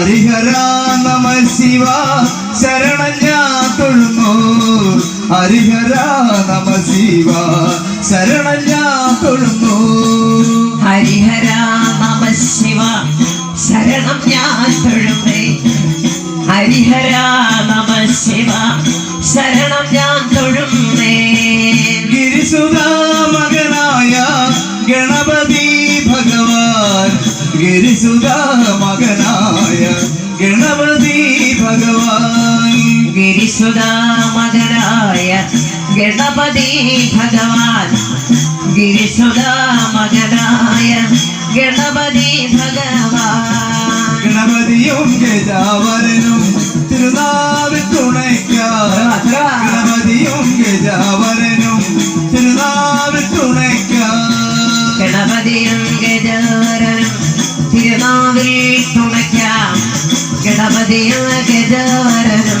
ഹരിഹര നമ ശിവ ശരണം ഞാൻ തൊഴുന്നു. ഹരിഹര നമ ശിവ ശരണം ഞാൻ തൊഴുന്നു. ഹരിഹര ഗിരിസുത മകനായ ഗണപതി ഭഗവാൻ. ഗിരിസുത മകനായ ഗണപതി ഭഗവാൻ. ഗണപതിയും ഗജാവരനും തിരുനാവിൽ തുണയ്ക്കാൻ ഗണപതിയും ഗജാവരനും തിരുനാവിൽ തുണയ്ക്കാൻ ഗണപതിയും ഗജാവരനും തിരുനാവിൽ തുണയ്ക്കാം. ഗണപതിയും ഗജവരനും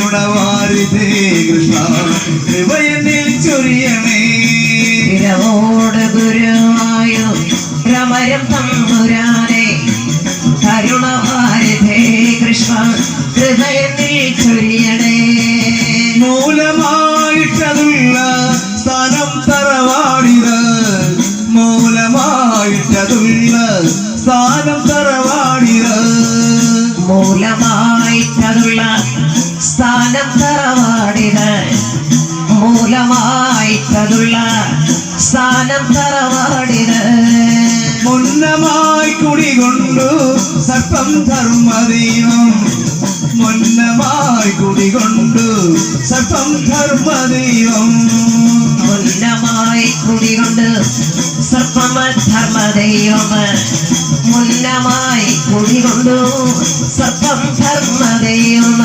കരുണവാരിതേ കൃഷ്ണ രമരം തമ്പുരാനെ മൂലമായിട്ടതുള്ള സ്ഥാനം തറവാടിന്. മുന്നമായി കുടികൊണ്ടു സർപ്പം ധർമ്മദൈവം മുന്നമായി കുടികൊണ്ടു സർപ്പം ധർമ്മദൈവം മുന്നമായി കുടികൊണ്ട് സർപ്പമ ധർമ്മദൈവം മുന്നമായി കുടികൊണ്ടു സർപ്പം ധർമ്മദൈവം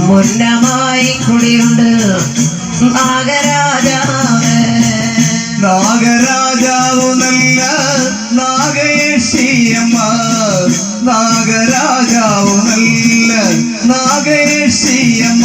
മുന്നമായി കുടിയുണ്ട്. നാഗരാജാവ്. നാഗരാജാവ് നല്ല നാഗേഷിയമ്മ നാഗരാജാവ് നല്ല നാഗേശിയമ്മ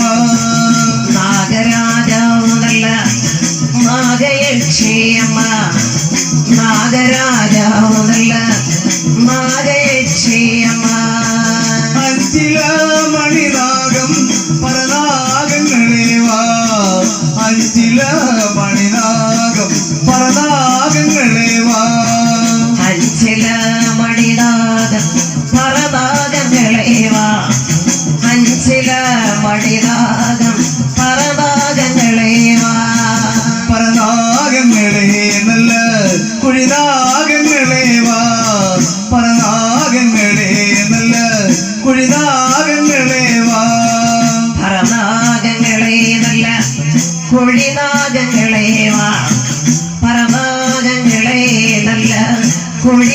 fully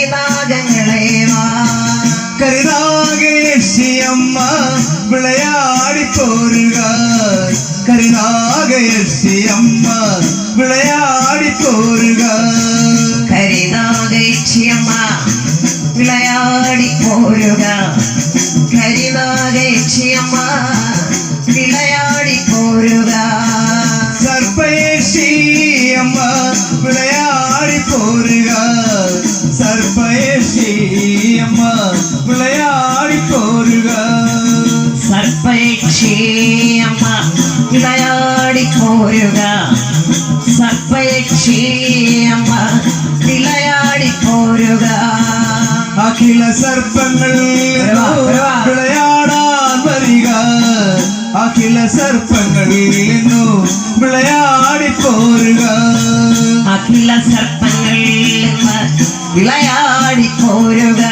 വിളയാടി പോരുക സർപ്പയക്ഷിയമ്മ വിളയാടി പോരുക അഖില സർപ്പങ്ങൾ. വിളയാടാൻ വരിക. അഖില സർപ്പങ്ങളിൽ നിന്നു വിളയാടിപ്പോരുക. അഖില സർപ്പങ്ങളിൽ നിന്ന് വിളയാടി പോരുക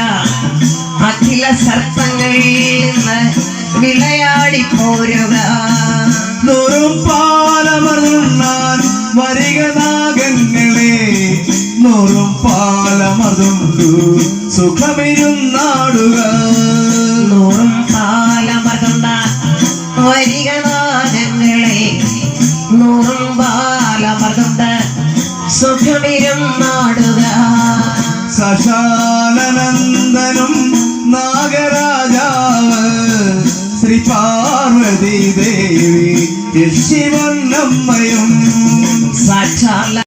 അഖില സർപ്പങ്ങളിൽ നിന്ന് വിളയാടി പോരുക നൂറും പാലമറുണ്ണാൻ വരിക നാഗങ്ങളെ. നൂറും പാലമതുണ്ടു സുഖമിരുന്നാടുക നൂറും പാലമർന്ന വരിക നാഗങ്ങളെ. നൂറും പാലമർന്ന സുഖമിരുന്നാടുക സശാലനന്ദനും പാർവതി നമ്മയും സാക്ഷാൽ